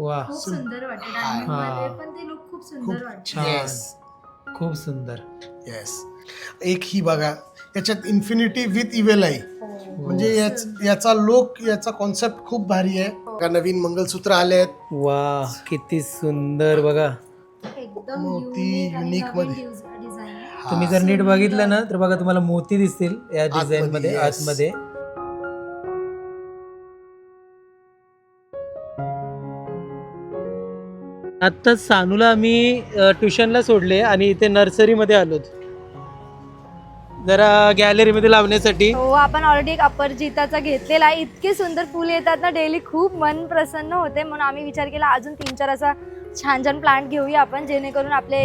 वा खूप सुंदर वाटते हा. डायमंडमध्ये पण ते लुक खूप सुंदर वाटते छान येस खूप सुंदर. येस एक ही बघा याच्यात इन्फिनिटी विथ इवेल आहे. हो. म्हणजे याच याचा लोक याचा कॉन्सेप्ट खूप भारी आहे. का नवीन मंगलसूत्र आले आहेत वा किती सुंदर बघा. एकदम मोती युनिक unique मध्ये. डिझाईन तुम्ही जर नीट बघितलं ना तर बघा तुम्हाला मोती दिसतील या डिझाईन आतमध्ये, मध्ये yes. आतमध्ये. आता सानूला अ, ट्युशनला सोडले आणि इथे नर्सरीमध्ये आलोत जरा गॅलरीमध्ये लावण्यासाठी. हो आपण ऑलरेडी एक अपरजिताचा घेतलेला आहे. इतके सुंदर फुल येतात ना डेली खूप मन प्रसन्न होते. म्हणून आम्ही विचार केला अजून तीन चार असा छान छान प्लांट घेऊया आपण जेणेकरून आपले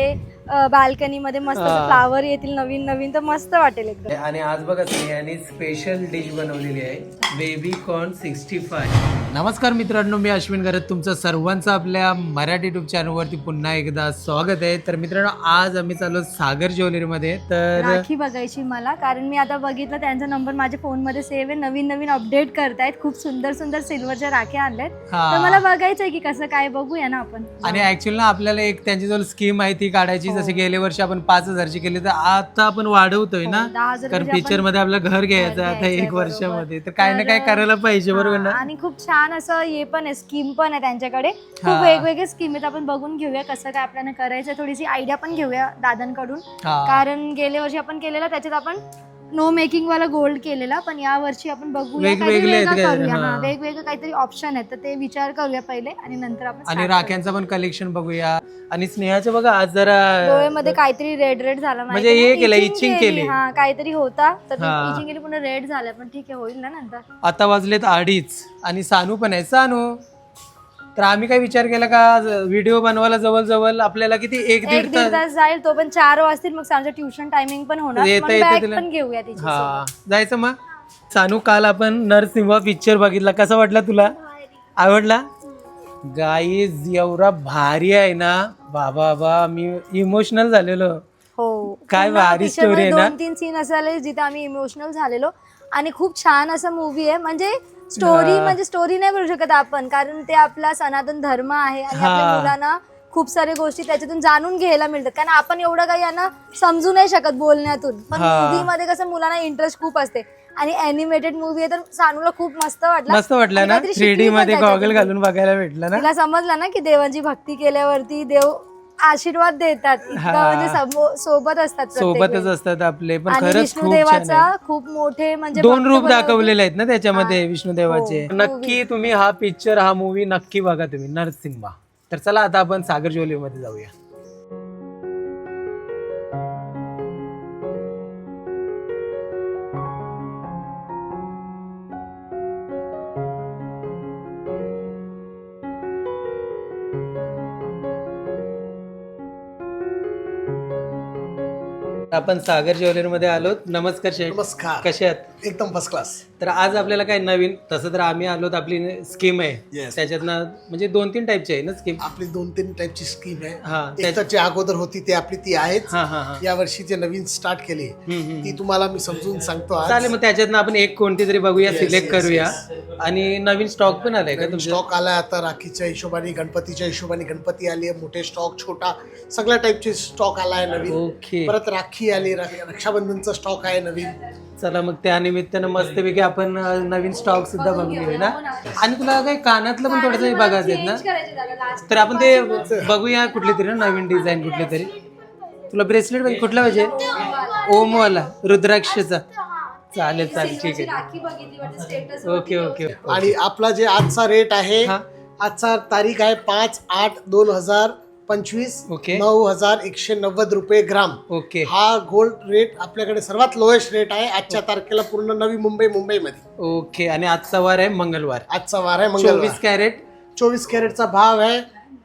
बाल्कनीमध्ये मस्त हा. फ्लावर येतील नवीन नवीन तर मस्त वाटेल एकदम. आणि आज बघा स्नेहाने स्पेशल डिश बनवलेली आहे. बेबी कॉर्न सिक्स्टी फाय नमस्कार मित्रांनो मी अश्विन गरत तुमचं सर्वांचं आपल्या मराठी युट्यूब चॅनलवरती पुन्हा एकदा स्वागत आहे. तर मित्रांनो आज आम्ही चाललो सागर ज्वेलरीमध्ये. तर राखी बघायची मला कारण मी आता बघितलं त्यांचा नंबर माझ्या फोनमध्ये सेव्ह आहे. नवीन नवीन अपडेट करतायत. खूप सुंदर सुंदर सिल्वरच्या राख्या आणल्यात. तर मला बघायचं आहे की कसं काय बघूया ना आपण. आणि ऍक्च्युअली ना आपल्याला एक त्यांची जो स्कीम आहे ती काढायची. हो. जसे गेल्या वर्षी आपण पाच हजारची केली तर आता आपण वाढवतोय ना? हो, दहा हजार कारण म्हणजे पिक्चरमध्ये आपलं घर घ्यायचं आता घ्यायचंय, एक बरोबर. वर्षामध्ये. तर काय ना तर, काय करायला पाहिजे बरोबर हा, ना? आणि खूप छान असं हे पण आहे स्कीम पण आहे त्यांच्याकडे. खूप हा. वेगवेगळे स्कीम आहेत. आपण बघून घेऊया कसं काय आपल्याला करायचं थोडीशी आयडिया पण घेऊया दादांकडून. हा. कारण गेल्या वर्षी आपण केलेला त्याच्यात आपण नो मेकिंग वाला गोल्ड केलेला पण या वर्षी आपण बघूया वेगवेगळे काहीतरी आहेत वेगळं काय? करूया हा. हा, वेगवेगळे काहीतरी ऑप्शन आहेत तर ते विचार करूया पहिले आणि नंतर आपण आणि start राख्यांचं पण कलेक्शन बघूया आणि स्नेहाचं बघा आज जरा. डोळ्यामध्ये काहीतरी रेड रेड झाला म्हणजे हे केलं, itching केली. हा काहीतरी होता तर हा. इचिंग केली पुन्हा रेड झाला पण ठीक आहे होईल ना नंतर आता वाजलेत अडीच आणि सानू पण आहे सानू तर आम्ही काय विचार केला का व्हिडिओ बनवायला जवळ जवळ आपल्याला किती एक दीड दीड तास तास जाईल तो पण चार वाजतील मग आमचं ट्युशन टायमिंग पण होणार. येता मग येता बॅग तिला- पण घेऊया तिची हा. जायचं मग? सानू काल आपण नरसिंहा पिक्चर बघितला. कसा वाटला तुला? आवडला? गाईज एवढा भारी आहे ना. बाबा बा मी इमोशनल झालेलो. हो. काय पूर्ण भारी picture मध्ये story आहे ना? दोन तीन सीन असाले जिथे आम्ही इमोशनल झालेलो. आणि खूप छान असा मूवी आहे. म्हणजे स्टोरी. म्हणजे स्टोरी नाही बोलू शकत आपण कारण ते आपला सनातन धर्म आहे आणि आपल्या. मुलांना खूप साऱ्या गोष्टी त्याच्यातून जाणून घ्यायला मिळतात कारण आपण एवढं काही यांना समजू नाही शकत बोलण्यातून पण. मूवी मध्ये कसं मुलांना इंटरेस्ट खूप असते आणि अॅनिमेटेड मूवी आहे तर सानूला खूप मस्त वाटला मस्त वाटलं ना थ्री डी मध्ये गॉगल. घालून बघायला भेटलं ना तिला समजलं ना की देवाची भक्ती केल्यावरती देव आशीर्वाद देतात. इतकं हा. म्हणजे समो- सोबत असतात प्रत्येक सोबतच वेळी. असतात आपले. पण आणि खरंच खूप छान विष्णुदेवाचा आहे. खूप मोठे म्हणजे दोन भक्त रूप बनवले. दाखवलेले आहेत ना त्याच्यामध्ये विष्णुदेवाचे. हो, नक्की तुम्ही हा पिक्चर हा मूवी नक्की बघा तुम्ही. नरसिंहा तर चला आता आपण सागर ज्वेलरी मध्ये जाऊया. आपण सागर ज्वेलरी मध्ये आलो नमस्कार शेठ. नमस्कार. कसे आहात? एकदम फर्स्ट क्लास तर आज आपल्याला काय नवीन तसं तर आम्ही आलो तर आपली स्कीम आहे. Yes. त्याच्यातनं म्हणजे दोन तीन टाईपची आहे ना स्कीम आपली दोन तीन टाईपची स्कीम आहे. हा एक त्याच्या- तर जी अगोदर होती ती आपली ती आहेच. हा हा हा. या वर्षी जे नवीन स्टार्ट केली हम्म, हम्म. ती तुम्हाला मी समजून सांगतो आज. चालेल मग त्याच्यातनं आपण एक कोणती तरी बघूया Yes, सिलेक्ट yes, करूया. आणि नवीन स्टॉक पण आलाय का तुमच्या? स्टॉक आलाय आता राखीच्या हिशोबाने गणपतीच्या हिशोबाने गणपती आली आहे मोठे स्टॉक छोटा सगळ्या टाईपचे स्टॉक आलाय नवीन. ओके परत राखी आली रा- रक्षाबंधनचा स्टॉक आहे नवीन. चला मग त्या निमित्तानं मस्तपैकी आपण अं, नवीन स्टॉक सुद्धा बघून घेऊया ना? आणि तुला काही कानातलं पण थोडंसं बघायचं आहेत ना? तर आपण ते बघूया कुठली तरी ना नवीन डिझाईन कुठली तरी तुला ब्रेसलेट पाहिजे? कुठला पाहिजे? ओमवाला रुद्राक्षचा. चालेल चालेल ठीक आहे. राखी बघितली वाटतं स्टेटस ओके ओके आणि आपला जे आजचा रेट आहे हा. आजचा तारीख आहे पाच आठ दोन हजार पंचवीस ओके. नऊ हजार एकशे नव्वद रुपये ग्राम. ओके. हा गोल्ड रेट आपल्याकडे सर्वात लोएस्ट रेट आहे. आजच्या तारखेला पूर्ण नवी मुंबई मुंबईमध्ये. ओके आणि आजचा वार आहे मंगळवार. आजचा वार आहे मंगळवार. चोवीस कॅरेट. चोवीस कॅरेटचा भाव आहे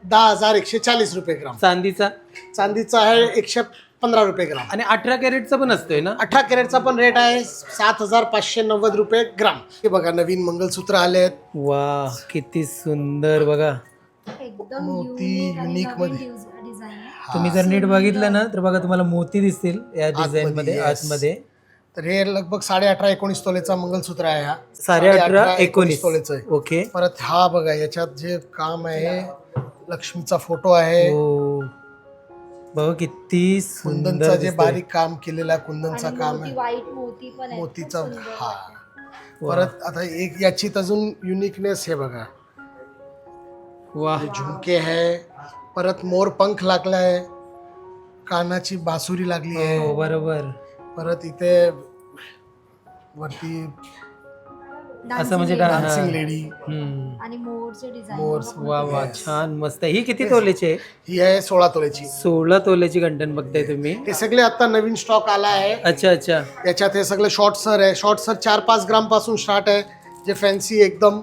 दहा हजार एकशे चाळीस रुपये ग्राम. चांदीचा? चांदीचा आहे एकशे पंधरा रुपये ग्राम. आणि अठरा कॅरेटचा पण असतोय ना? अठरा कॅरेटचा पण रेट आहे सात हजार पाचशे नव्वद रुपये ग्राम. हे बघा नवीन मंगलसूत्र आले आहेत वा किती सुंदर बघा. एकदम मोती unique नवीन मध्ये. तुम्ही जर नीट बघितलं ना तर बघा तुम्हाला मोती दिसतील या डिझाईन मध्ये yes. आतमध्ये. तर हे लगभग साडे अठरा एकोणीस तोलेचा मंगलसूत्र आहे हा. साडे अठरा एकोणीस तोलेचं आहे. ओके. परत हा बघा याच्यात जे काम आहे लक्ष्मीचा फोटो आहे. हो बघ किती कुंदनचं सुंदर जे बारीक काम केलेलं आहे कुंदनचं काम मोती आहे. व्हाईट मोती पण आहे मोतीचा. हा. परत आता एक याची अजून युनिकनेस हे बघा. वा झुमके आहे परत मोर पंख लागलाय कानाची बासुरी लागली हो आहे बरोबर. परत इथे वरती असं म्हणजे. डान्सिंग हा. लेडी हम्म. आणि मोरचे डिझाईन मोर वा वा छान मस्त. ही किती तोलेची आहे? ही आहे सोळा तोलेची. सोळा तोल्याची कंटन बघताय तुम्ही. हे सगळे आता नवीन स्टॉक आला आहे. अच्छा अच्छा. याच्यात हे सगळे शॉर्ट सर आहे. शॉर्ट सर चार पाच ग्रामपासून स्टार्ट आहे. जे फॅन्सी एकदम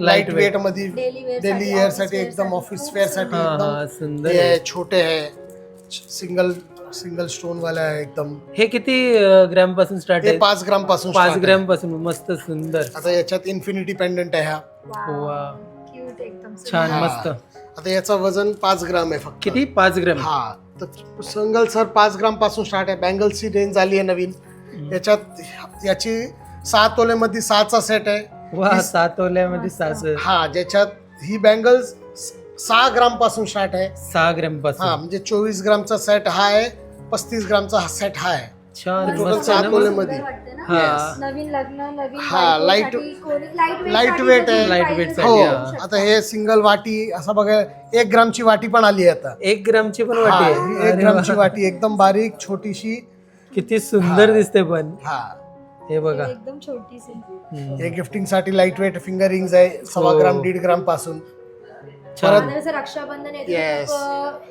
लाइट. वेटमध्ये डेली वेअरसाठी. एकदम ऑफिस वेअरसाठी. एकदम सुंदर हे आहे. छोटे आहे सिंगल सिंगल स्टोन वाला आहे एकदम. हे किती ग्रॅमपासून स्टार्ट हे आहे? पाच ग्रामपासून पाच start ग्रॅमपासून मस्त सुंदर. आता याच्यात इन्फिनिटी पेंडंट आहे हा. वा. क्यूट एकदम. छान हा. मस्त. आता याचं वजन पाच ग्राम आहे फक्त. किती? पाच ग्रॅम हा. तर सिंगल सर पाच ग्रामपासून स्टार्ट आहे. बँगल्सची रेंज आली आहे नवीन. याच्यात याची सहा तोलेमध्ये सहाचा सेट आहे. वा सात तोल्यामध्ये सास. हा ज्याच्यात ही बँगल्स सहा ग्रामपासून स्टार्ट आहे. सहा ग्रॅम हा पासून म्हणजे चोवीस ग्रामचा सेट हा आहे पस्तीस ग्रामचा हा सेट हा आहे. छान टोटल मस्त सहा ना तोले मस्त. मध्ये सुंदर वाटते ना? हा. नवीन लग्न नवीन हा, light- weight कोणी आहे. हो साठी, हा. आता हे सिंगल वाटी असं बघा एक ग्रामची वाटी पण आली आहे आता. एक ग्रामची पण हा, वाटी ही आहे एक अरे ग्रामची वा. वाटी एकदम बारीक छोटीशी. किती सुंदर दिसते पण. हा. हे बघा. एकदम छोटीशी. हे गिफ्टिंगसाठी लाइट वेट फिंगर रिंग्स आहे सव्वा हो. ग्राम दीड ग्रामपासून. छान. आता जसं रक्षाबंधन येते Yes.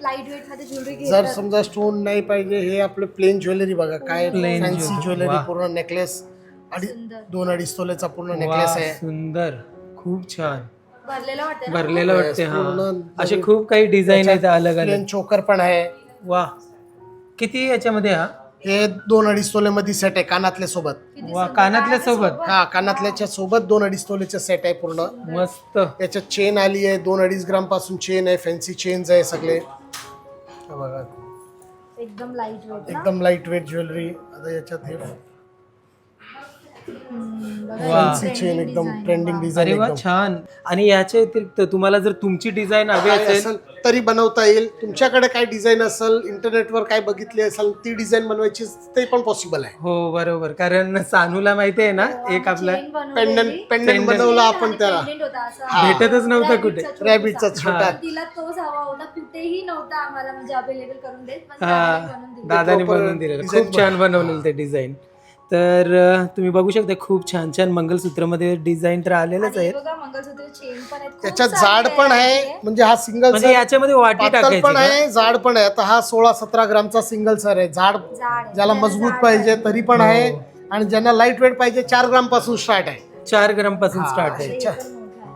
लाइट वेटमध्ये ज्वेलरी जर घेतात समजा स्टोन नाही पाहिजे हे आपलं प्लेन ज्वेलरी बघा काय Plain फॅन्सी jewelry. ज्वेलरी वाह. पूर्ण नेकलेस अडी सुंदर. दोन अडीच तोलेचा पूर्ण वा, नेकलेस आहे. सुंदर. खूप छान. भरलेलं वाटतं ना? भरलेलं Yes, वाटते हा. पूर्ण असे खूप काही डिझाईन आहेत अलग प्लेन अलग चोकर पण आहे. वा किती याच्यामध्ये हा? हे दोन अडीच तोले मध्ये सेट आहे कानातल्या सोबत. वा. कानातल्या सोबत? हा कानातल्याच्या सोबत दोन अडीच तोलेचे सेट आहे पूर्ण. मस्त. याच्यात चेन आली आहे दोन अडीच ग्रामपासून चेन आहे फॅन्सी चेन्स आहे सगळे. हे बघा. एकदम लाइट वेट एकदम लाइट वेट ज्वेलरी आता याच्यात हे चेन एकदम. ट्रेंडिंग. डिझाईन अरे वा एकदम छान आणि याच्या व्यतिरिक्त तुम्हाला जर तुमची डिझाईन हवी काय असेल असेल तरी बनवता येईल तुमच्याकडे काय डिझाईन असेल इंटरनेटवर काय बघितली असेल ती डिझाईन बनवायची ते पण पॉसिबल आहे हो बरोबर कारण सानूला माहिती आहे ना एक आपला. Pendant pendant Pendant. बनवलं आपण त्याला pendant होता असा. हा. भेटतच नव्हतं कुठे. रॅबिटचा छोटा हा. तिला तोच हवा होता कुठेही नव्हता आम्हाला म्हणजे अवेलेबल करून देत पण हा दादाने बनवून दिला. दादाने proper बनवून दिलेलं खूप छान बनवलेलं ते डिझाईन तर तुम्ही बघू शकता खूप छान छान मंगलसूत्रमध्ये डिझाईन तर आलेलंच हे आहे बघा मंगळसूत्र चेन पण आहेत खूप त्याच्यात सारे जाड पण आहे म्हणजे हा सिंगल म्हणजे याच्यामध्ये वाटी पातळ टाकायची पण का? आहे जाड पण आहे आता हा सोळा सतरा ग्रामचा सिंगल सर आहे जाड जाड आहे. ज्याला मजबूत जाड पाहिजे. तरी पण हो. आहे आणि ज्यांना लाइट वेट पाहिजे चार ग्रामपासून स्टार्ट आहे चार ग्रामपासून हा, स्टार्ट आहे हे अच्छा.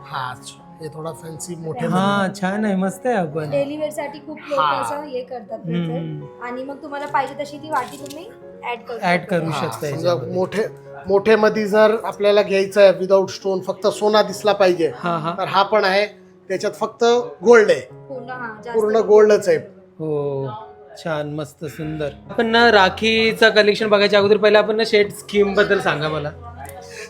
हा हे थोडा फॅन्सी मोठे हा छान आहे मस्त आहे आपण डेली वेअरसाठी खूप लोक हा. असं हे करतात हम्म. आणि मग तुम्हाला पाहिजे तशी ती वाटी तुम्ही ऍड करू ऍड शकता. करू शकता समजा याच्यामध्ये. मोठे मोठे मध्ये जर आपल्याला घ्यायचं आहे विदाऊट स्टोन फक्त सोना दिसला पाहिजे हा हा. तर हा पण आहे. त्याच्यात फक्त गोल्ड आहे. पूर्ण हा जास्त पूर्ण गोल्डच आहे. हो छान मस्त सुंदर. आपण ना राखीचं कलेक्शन बघायच्या अगोदर पहिले आपण ना शेट स्कीमबद्दल सांगा मला.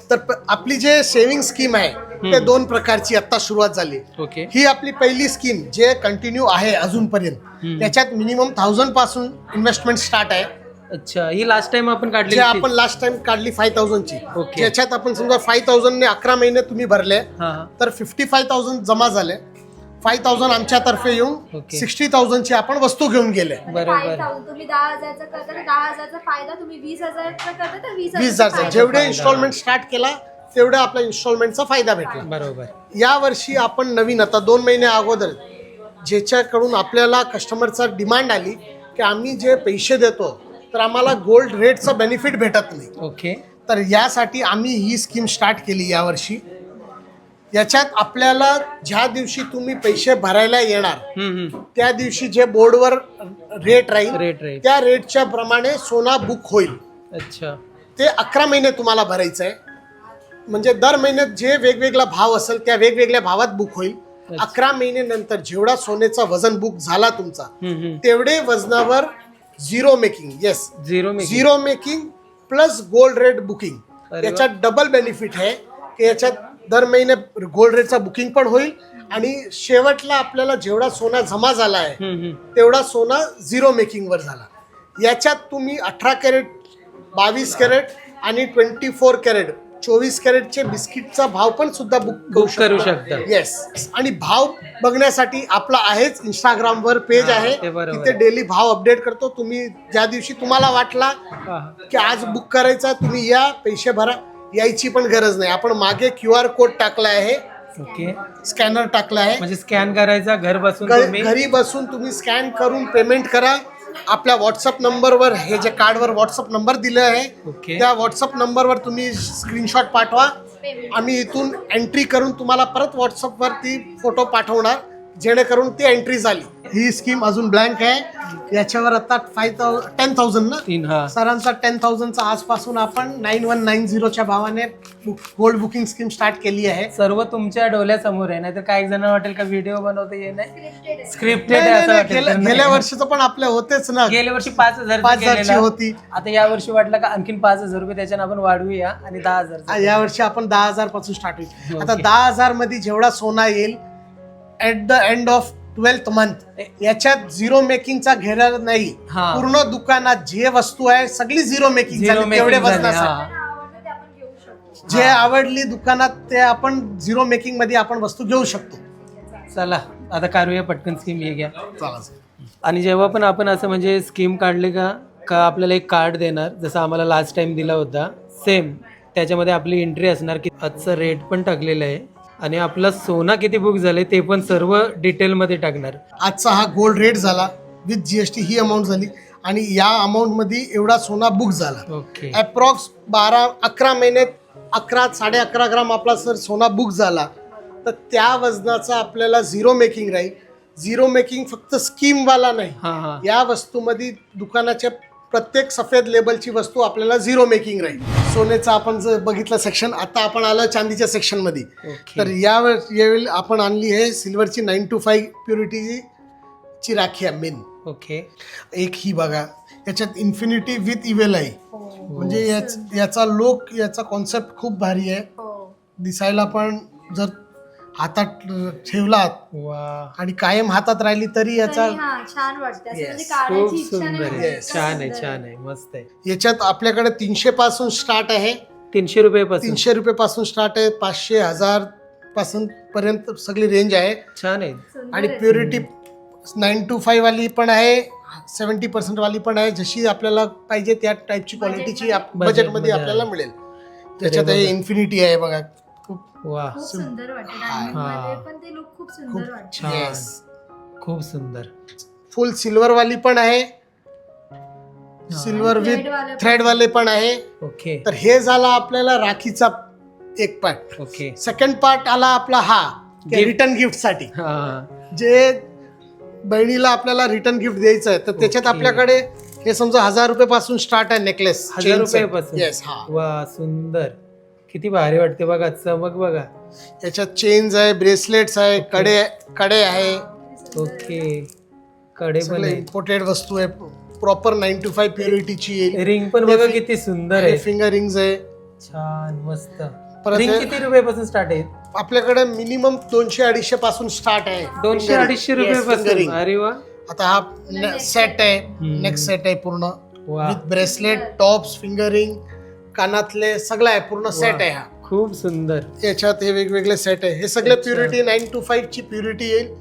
तर प- आपली जे सेव्हिंग स्कीम आहे ते दोन प्रकारची आता सुरुवात झाली. ओके. ही आपली पहिली स्कीम जे कंटिन्यू आहे अजूनपर्यंत. हम्म. त्याच्यात मिनिमम थाउजंडपासून इन्व्हेस्टमेंट स्टार्ट आहे. अच्छा ही लास्ट टाइम आपण काढली जे आपण लास्ट टाइम काढली फाय थाउजंडची Okay. ज्याच्यात आपण समजा फाय थाउजंडने अकरा महिने तुम्ही भरले हा हा तर फिफ्टी फाय थाउजंड जमा झाले फाय थाउजंड आमच्या तर्फे येऊन Okay. सिक्स्टी थाउजंडची आपण वस्तू घेऊन गेले बरोबर. 5,000 तुम्ही दहा हजारचा करता तर दहा हजारचा फायदा तुम्ही वीस हजारचा करता तर वीस वीस हजारचा हजारचा फायदा. जेवढे. इन्स्टॉलमेंट स्टार्ट केला तेवढा आपल्या इन्स्टॉलमेंटचा फायदा भेटला बरोबर या वर्षी आपण नवीन आता दोन महिन्या अगोदर ज्याच्याकडून आपल्याला कस्टमरचा डिमांड आली की आम्ही जे पैसे देतो तर आम्हाला गोल्ड रेटचं बेनिफिट भेटत नाही. ओके. तर यासाठी आम्ही ही स्कीम स्टार्ट केली यावर्षी. याच्यात आपल्याला ज्या दिवशी तुम्ही पैसे भरायला येणार त्या दिवशी जे बोर्डवर रेट राहील रेट रेट त्या रेटच्या प्रमाणे सोना बुक होईल. अच्छा. ते अकरा महिने तुम्हाला भरायचं आहे म्हणजे दर महिन्यात जे वेगवेगळा भाव असेल त्या वेगवेगळ्या भावात बुक होईल. अच्छा. अकरा महिने नंतर जेवढा सोन्याचा वजन बुक झाला तुमचा हम्म हम्म. तेवढे वजनावर zero making yes zero zero making plus gold rate booking. याच्यात डबल बेनिफिट आहे की याच्यात दर महिने गोल्ड रेटचा बुकिंग पण होईल आणि शेवटला आपल्याला जेवढा सोना जमा झाला आहे. तेवढा सोना झिरो मेकिंगवर झाला याच्यात तुम्ही अठरा कॅरेट बावीस कॅरेट आणि ट्वेंटी फोर कॅरेट चोवीस कॅरेटचे बिस्किटचा भाव पण सुद्धा बुक बुक करू शकता. येस आणि भाव बघण्यासाठी आपला आहेच इंस्टाग्रामवर पेज हा, आहे. तिथे. डेली भाव अपडेट करतो. तुम्ही ज्या दिवशी तुम्हाला वाटला. की आज बुक करायचा तुम्ही या पैसे भरा. यायची पण गरज नाही. आपण मागे क्यू आर कोड टाकला आहे. ओके. स्कॅनर टाकला आहे. म्हणजे स्कॅन करायचा घर बसून घरी बसून तुम्ही स्कॅन करून पेमेंट करा. आपल्या व्हॉट्सअप नंबरवर हे जे कार्डवर व्हॉट्सअप नंबर दिले आहे त्या व्हॉट्सअप नंबरवर तुम्ही स्क्रीनशॉट पाठवा. आम्ही इथून एंट्री करून तुम्हाला परत व्हॉट्सअपवर ती फोटो पाठवणार जेणेकरून ती एंट्री झाली. ही स्कीम अजून ब्लँक आहे. याच्यावर आता फाय थाउ टेन थाउजंड ना? तीन हा. सरांचा टेन थाउजंडचा आजपासून आपण नाईन वन नाईन झिरोच्या भावाने गोल्ड बुकिंग स्कीम स्टार्ट केली आहे. सर्व तुमच्या डोळ्यासमोर आहे. नाहीतर काही जण वाटेल का व्हिडिओ बनवता ये नाही? स्क्रिप्टेड नाही, नाही, गेल्या. वर्षीचं पण आपल्या होतेच ना. गेल्या वर्षी पाच हजार पाच हजारची होती. आता या वर्षी वाटलं का आणखीन पाच हजार रुपये त्याच्यानं आपण वाढवूया आणि दहा हजार आ, या वर्षी आपण दहा हजारपासून स्टार्ट होईल. आता. दहा हजारमध्ये जेवढा सोना येईल at the end of twelfth month याच्यात झिरो मेकिंगचा घेणार नाही. हा. पूर्ण दुकानात जे वस्तू आहे सगळी झिरो मेकिंग झिरो झाली तेवढे मेकिंग झाले वजनासाठी हा. जे आवडली दुकानात ते आपण झिरो मेकिंगमध्ये आपण वस्तू घेऊ शकतो. चला आता काढूया पटकन स्कीम हे घ्या. चला आणि जेव्हा पण आपण असं म्हणजे स्कीम काढली का का आपल्याला एक कार्ड देणार जसं आम्हाला लास्ट टाइम दिला होता सेम त्याच्यामध्ये आपली एंट्री असणार की आजचं रेट पण टाकलेलं आहे. आणि आपलं सोना किती बुक झाले ते पण सर्व डिटेलमध्ये टाकणार. आजचा हा गोल्ड रेट झाला विथ जीएसटी ही अमाऊंट झाली आणि या अमाऊंटमध्ये एवढा सोना बुक झाला. ओके अप्रॉक्स बारा अकरा महिन्यात अकरा साडे अकरा ग्राम आपला जर सोना बुक झाला. तर त्या वजनाचा आपल्याला झिरो मेकिंग राहील. झिरो मेकिंग फक्त स्कीमवाला नाही. हा या वस्तूमध्ये दुकानाच्या प्रत्येक सफेद लेबलची वस्तू आपल्याला झिरो मेकिंग राहील. सोन्याचं आपण जर बघितलं सेक्शन आता आपण आलं चांदीच्या सेक्शनमध्ये ओके तर यावेळ यावेळी आपण आणली आहे सिल्वरची नाईन टू फाईव्ह प्युरिटीची ची राखी आहे मेन ओके एक ही बघा याच्यात इन्फिनिटी विथ इवेल आहे. म्हणजे याच याचा लोक याचा कॉन्सेप्ट खूप भारी आहे. हो. दिसायला पण जर हातात ठेवलात वा. आणि कायम हातात राहिली तरी याचा तरी हा छान वाटतं असं म्हणजे Yes. खूप काढायची इच्छा नाही सुंदर होत. आहे. छान आहे सुंदर. छान आहे. मस्त आहे. याच्यात आपल्याकडे तीनशे पासून स्टार्ट आहे. तीनशे रुपये पासून तीनशे रुपये पासून स्टार्ट आहे. पाचशे हजारपासून पर्यंत सगळी रेंज आहे. छान आहे. सुंदर आणि आहे. प्युरिटी नाईन टू फाईव्ह वाली पण आहे. सेवन्टी पर्सेंट वाली पण आहे. जशी आपल्याला पाहिजे त्या टाईपची क्वालिटीची बजेटमध्ये मध्ये. आपल्याला आहे. मिळेल त्याच्यात बघा. हे इन्फिनिटी आहे बघा. खूप वा खूप सुंदर वाटतं हा. diamond मध्ये पण ते लुक खूप सुंदर वाटतं छान. Yes. खूप सुंदर. फुल सिल्वर वाली पण आहे. Silver with. थ्रेड वाले पण. आहे. ओके. तर हे झाला आपल्याला राखीचा एक पार्ट ओके. सेकंड पार्ट आला आपला हा Gift. रिटर्न गिफ्टसाठी. हा. जे बहिणीला आपल्याला रिटर्न गिफ्ट द्यायचं आहे तर त्याच्यात Okay. आपल्याकडे हे समजा हजार रुपये पासून स्टार्ट आहे नेकलेस हजार रुपयापासून? येस हा. वा सुंदर. किती भारी वाटते बघा चमक बघा याच्यात चेन्स आहे ब्रेसलेट्स आहे कडे कडे आहे. ओके. कडे पण आहे. इम्पोर्टेड वस्तू आहे. प्रॉपर नाईन टू फाईव्ह प्युरिटीची येईल. रिंग पण बघा किती सुंदर आहे. फिंगर रिंग्स आहे. छान मस्त. रिंग किती रुपयापासून स्टार्ट आहे? आपल्याकडे मिनिमम दोनशे अडीचशे पासून स्टार्ट आहे. दोनशे अडीचशे रुपयापासून. अरे वा. आता हा सेट आहे. नेक्स्ट सेट आहे पूर्ण. विथ ब्रेसलेट टॉप्स फिंगरिंग कानातले सगळं आहे पूर्ण सेट आहे हा. खूप सुंदर. याच्यात हे वेगवेगळे सेट आहे. हे सगळे अच्छा. प्युरिटी नाईन टू फाईव्ह ची प्युरिटी येईल.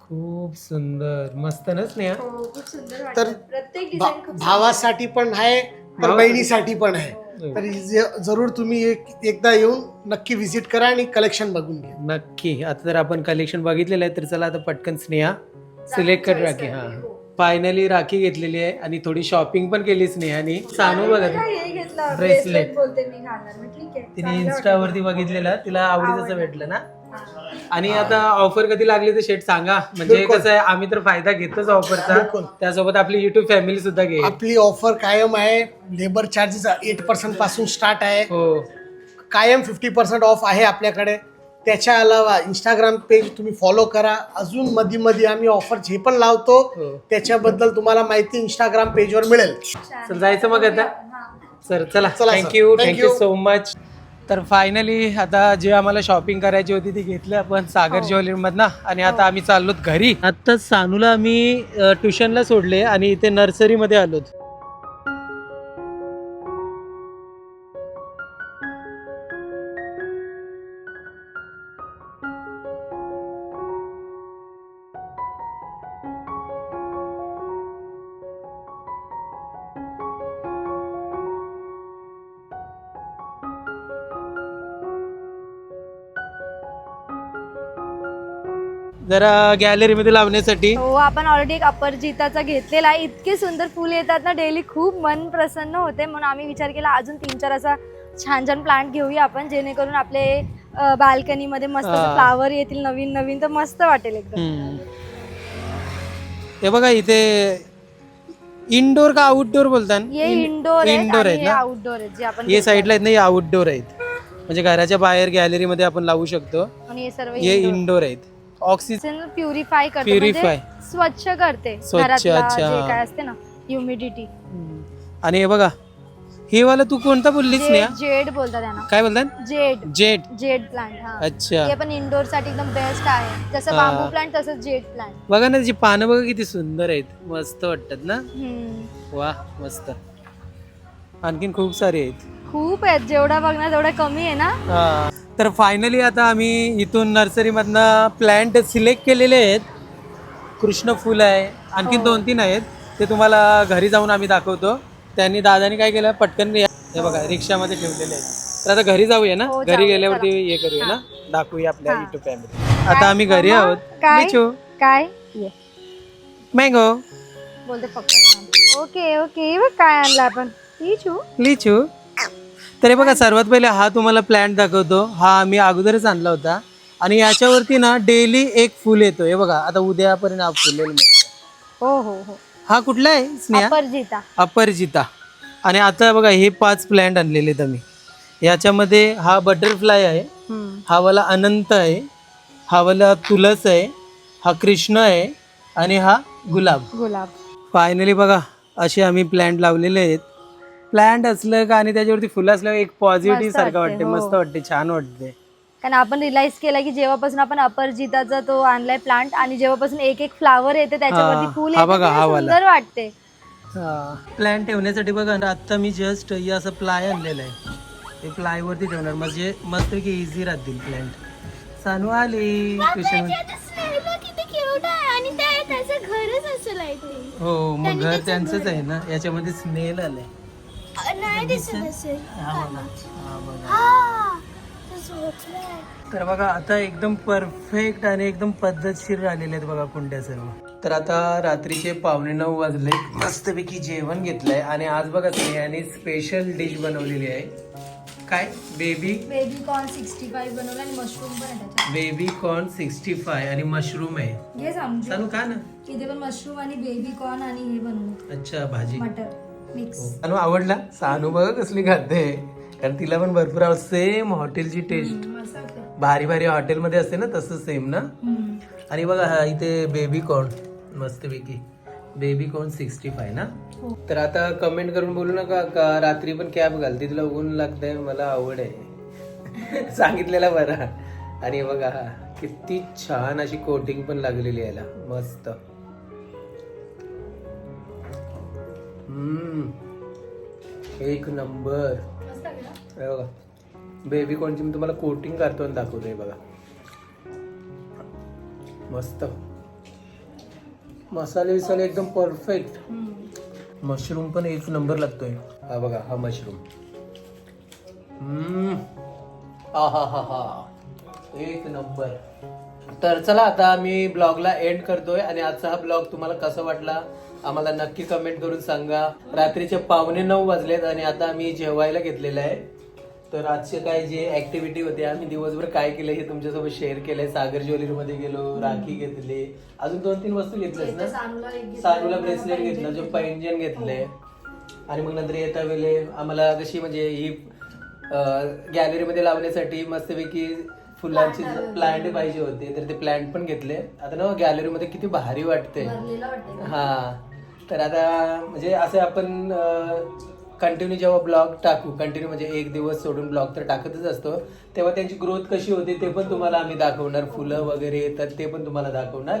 खूप सुंदर. मस्त ना स्नेहा? हो खूप सुंदर तर वाटतं प्रत्येक भा- डिझाईन खूप भावासाठी पण आहे तर. बहिणीसाठी पण आहे. हो. तर जे- जरूर तुम्ही एक एकदा येऊन नक्की व्हिजिट करा आणि कलेक्शन बघून घ्या. नक्की. आता जर आपण कलेक्शन बघितलेलं आहे तर चला आता पटकन स्नेहा सिलेक्ट कर हा. हो. फायनली राखी घेतलेली आहे आणि थोडी शॉपिंग पण केली स्नेहाने. सांगू बघा. हे घेतलं. ब्रेसलेट बोलते मी घालणार मग ठीक आहे. तिने चांगलं इन्स्टावरती बघितलेलं. तिला आवडीचं. भेटलं ना. आणि आता ऑफर कधी लागली तर शेट सांगा. म्हणजे बिलकुल. कसं आहे आम्ही तर फायदा घेतोच ऑफरचा बिलकुल. त्यासोबत आपली युट्यूब फॅमिली सुद्धा घेईल. आपली ऑफर कायम आहे. लेबर चार्जेस एट पर्सेंटपासून स्टार्ट आहे. हो. कायम फिफ्टी पर्सेंट ऑफ आहे आपल्याकडे. त्याच्या अलावा इंस्टाग्राम पेज तुम्ही फॉलो करा अजून मध्ये मध्ये आम्ही ऑफर जे पण लावतो हो त्याच्याबद्दल तुम्हाला माहिती इंस्टाग्राम पेजवर मिळेल. चल जायचं मग आता? हा. सर चला चला. Thank you Thank thank you you. So much तर फायनली आता जे आम्हाला शॉपिंग करायची होती ती घेतली आपण सागर हो. ज्वेलरीमधनं आणि आता आम्ही चाललोत घरी आता सानूला आम्ही ट्युशनला सोडले आणि इथे नर्सरीमध्ये आलोत जरा गॅलरीमध्ये लावण्यासाठी. हो आपण ऑलरेडी एक अपरजिताचा घेतलेला आहे. इतके सुंदर फुल येतात ना डेली खूप मन प्रसन्न होते. म्हणून आम्ही विचार केला अजून तीन चार असा छान छान प्लांट घेऊया आपण जेणेकरून आपले बाल्कनीमध्ये मस्त हा. फ्लावर येतील नवीन नवीन तर मस्त वाटेल एकदम. हम्म. हे बघा इथे इनडोर का आउटडोर बोलतात हे इंडोर इनडोर आहेत आहेत आणि ना? आउटडोर आहेत जे आपण हे. साईडला आहेत ना हे आउटडोर आहेत. म्हणजे घराच्या बाहेर गॅलरीमध्ये आपण लावू शकतो. आणि हे सर्व हे इनडोर आहेत. ऑक्सिजन प्युरिफाय करते Purify. म्हणजे स्वच्छ करते स्वच्छ, घरातला अच्छा. जे काय असते ना ह्युमिडिटी आणि हे बघा हे वाला तू कोणता बोललीस ना जेड बोलतात त्यांना. काय बोलतात? जेड. जेट जेड प्लांट हा. अच्छा. ते पण इंडोरसाठी एकदम बेस्ट आहे. जसं हा. बांबू प्लांट तसंच जेड प्लांट बघा ना त्याची पानं बघा किती सुंदर आहेत. मस्त वाटतात ना? वा मस्त. आणखीन खूप सारे आहेत. खूप आहेत. जेवढा बघणार तेवढा कमी आहे ना? हा. तर फायनली आता आम्ही इथून नर्सरीमधनं प्लॅन्ट सिलेक्ट केलेले आहेत. कृष्ण फुल आहे. आणखीन हो. दोन तीन आहेत. ते तुम्हाला घरी जाऊन आम्ही दाखवतो. त्यांनी दादानी काय केलं? पटकन या- हे बघा रिक्षामध्ये ठेवलेले आहेत. तर आता घरी जाऊया ना? हो, घरी जाऊया, गेल्यावरती. हे करूया ना? दाखवूया आपल्या. युट्यूब फॅमिली आता आम्ही घरी आहोत. काय? लिचू काय? ये. मँगो. बोलते पकड ओके ओके. बघ काय आणलं आपण. लिचू लिचू. तर हे बघा सर्वात पहिले हा तुम्हाला प्लॅन्ट दाखवतो. हा आम्ही अगोदरच आणला होता. आणि याच्यावरती ना डेली एक फुल येतो. हे बघा आता उद्यापर्यंत हा मस्त. हो हो हो. हा कुठला आहे स्नेहा? अपरजिता. अपरजिता. आणि आता बघा हे पाच प्लॅन्ट आणलेले आहेत आम्ही. याच्यामध्ये हा बटरफ्लाय आहे हम्म. हा वाला अनंत आहे हा वाला तुलस आहे हा कृष्ण आहे आणि हा गुलाब. गुलाब. फायनली बघा असे आम्ही प्लॅन्ट लावलेले आहेत. प्लॅन्ट असलं का आणि त्याच्यावरती फुलं असल्यावर एक पॉझिटिव्ह मस्त सारखं वाटते, वाटते हो. मस्त वाटते छान वाटते. कारण आपण रिअलाइज केला की जेव्हापासून आपण अपरजिताचा तो आणलाय प्लांट आणि जेव्हापासून एक एक फ्लावर येते त्याच्यावरती फुल हा येते बघा, तेव्हा हा वाला. सुंदर वाटते. प्लॅन ठेवण्यासाठी बघा ना आता मी जस्ट हे असं प्लाय आणलेलं आहे. ते प्लायवरती ठेवणार. म्हणजे मस्त की इझी राहतील प्लॅन्ट सानू आली ट्युशन आणि असेल हो मग घर त्यांचंच आहे ना याच्यामध्ये स्मेल आलंय. नाही दिसत असेल हा बघा हा बघा हा तो झोपलाय तर बघा आता एकदम परफेक्ट आणि एकदम पद्धतशीर राहिलेले आहेत बघा कुंड्या सर्व. तर आता रात्रीचे पावणे नऊ वाजले. मस्तपैकी जेवण घेतलंय. आणि आज बघा स्नेहाने स्पेशल डिश बनवलेली आहे. काय? Baby baby corn sixty five बनवलं आणि मशरूम पण आहे त्याच्यात. बेबी कॉर्न सिक्स्टी फाय आणि मशरूम आहे. घे समजू चालू का ना? इथे पण मशरूम आणि बेबी कॉर्न आणि हे बनवलं अच्छा भाजी. मटर सानू आवडला? सानू बघ कसली खाते. कारण तिला पण भरपूर आवड. सेम हॉटेलची टेस्ट भारी भारी हॉटेलमध्ये असते ना तसं सेम ना? आणि बघा हा इथे बेबी कॉर्न मस्तपैकी. बेबी कॉर्न सिक्स्टी फाय ना? हो. तर आता कमेंट करून बोलू नका का रात्री पण कॅब घालते तिला ऊन लागतंय मला आवड आहे. सांगितलेला बरा. आणि बघा हा किती छान अशी कोटिंग पण लागलेली याला. मस्त. एक नंबर. बघा. बेबी कॉर्नची मी तुम्हाला कोटिंग करतो आणि दाखवतोय बघा. मस्त. मसाले विसाले एकदम परफेक्ट मशरूम पण एक नंबर लागतोय. हा बघा हा मशरूम हा हा हा हा एक नंबर. तर चला आता आम्ही ब्लॉगला एंड करतोय आणि आजचा हा ब्लॉग तुम्हाला कसा वाटला? आम्हाला नक्की कमेंट करून सांगा. रात्रीचे पावणे नऊ वाजलेत आणि आता आम्ही जेवायला घेतलेलं आहे. तर आजचे काय जे ऍक्टिव्हिटी होते आम्ही दिवसभर काय केलं हे तुमच्यासोबत शेअर केलंय. सागर ज्वेलरी मध्ये गेलो राखी घेतली. अजून दोन तीन वस्तू घेतल्यास ना? सानूला ब्रेसलेट घेतलं जो पैंजन घेतले आणि मग नंतर येता वेळे आम्हाला कशी म्हणजे ही गॅलरीमध्ये लावण्यासाठी मस्तपैकी फुलांची प्लांट पाहिजे होते तर ते प्लांट पण घेतले. आता ना गॅलरीमध्ये किती भारी वाटते हा. तर आता म्हणजे असे आपण कंटिन्यू जेव्हा ब्लॉग टाकू कंटिन्यू म्हणजे एक दिवस सोडून ब्लॉग तर टाकतच असतो तेव्हा त्यांची ग्रोथ कशी होते ते पण तुम्हाला आम्ही दाखवणार. फुलं वगैरे येतात ते पण तुम्हाला दाखवणार.